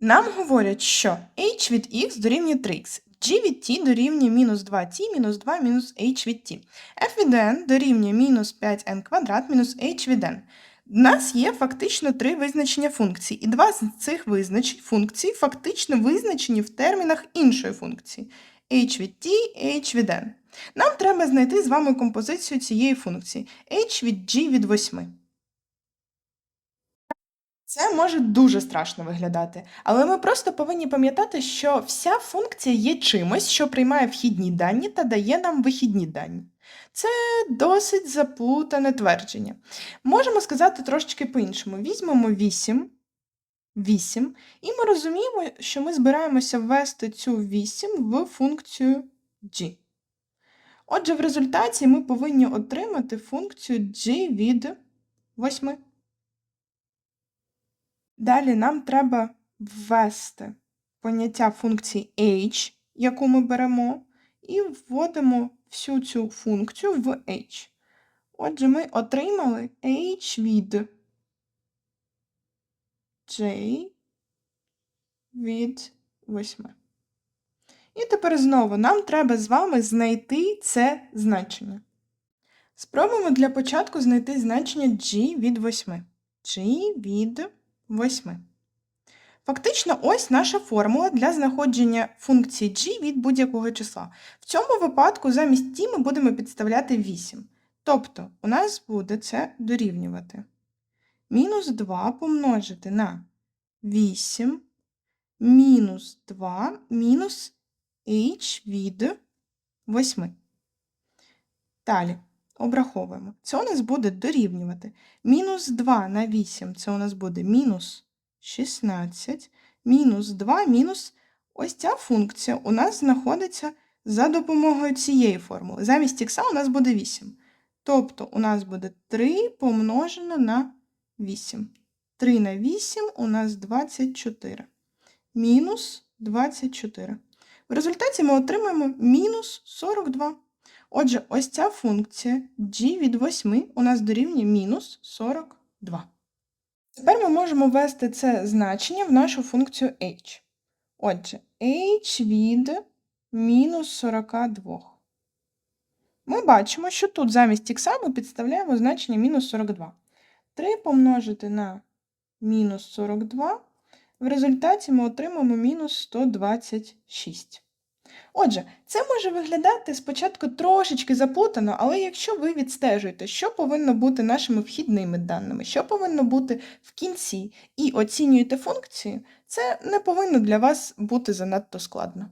Нам говорять, що h від x дорівнює 3x, g від t дорівнює мінус 2t, мінус 2 мінус h від t, f від n дорівнює мінус 5n квадрат мінус h від n. У нас є фактично три визначення функцій, і два з цих визначень функцій фактично визначені в термінах іншої функції h від t, h від n. Нам треба знайти з вами композицію цієї функції h від g від 8. Це може дуже страшно виглядати, але ми просто повинні пам'ятати, що вся функція є чимось, що приймає вхідні дані та дає нам вихідні дані. Це досить заплутане твердження. Можемо сказати трошечки по-іншому. Візьмемо 8, 8, і ми розуміємо, що ми збираємося ввести цю 8 в функцію g. Отже, в результаті ми повинні отримати функцію g від 8. Далі нам треба ввести поняття функції h, яку ми беремо, і вводимо всю цю функцію в h. Отже, ми отримали h від j від 8. І тепер знову нам треба з вами знайти це значення. Спробуємо для початку знайти значення g від 8. g від 8. Фактично, ось наша формула для знаходження функції g від будь-якого числа. В цьому випадку замість t ми будемо підставляти 8. Тобто, у нас буде це дорівнювати. Мінус 2 помножити на 8, мінус 2, мінус h від 8. Далі. Обраховуємо. Це у нас буде дорівнювати. Мінус 2 на 8 це у нас буде мінус 16, мінус 2, мінус ось ця функція у нас знаходиться за допомогою цієї формули. Замість х у нас буде 8. Тобто у нас буде 3 помножено на 8. 3 на 8 у нас 24. Мінус 24. В результаті ми отримаємо мінус 42. Отже, ось ця функція g від 8 у нас дорівнює мінус 42. Тепер ми можемо ввести це значення в нашу функцію h. Отже, h від мінус 42. Ми бачимо, що тут замість х ми підставляємо значення мінус 42. 3 помножити на мінус 42. В результаті ми отримаємо мінус 126. Отже, це може виглядати спочатку трошечки заплутано, але якщо ви відстежуєте, що повинно бути нашими вхідними даними, що повинно бути в кінці, і оцінюєте функцію, це не повинно для вас бути занадто складно.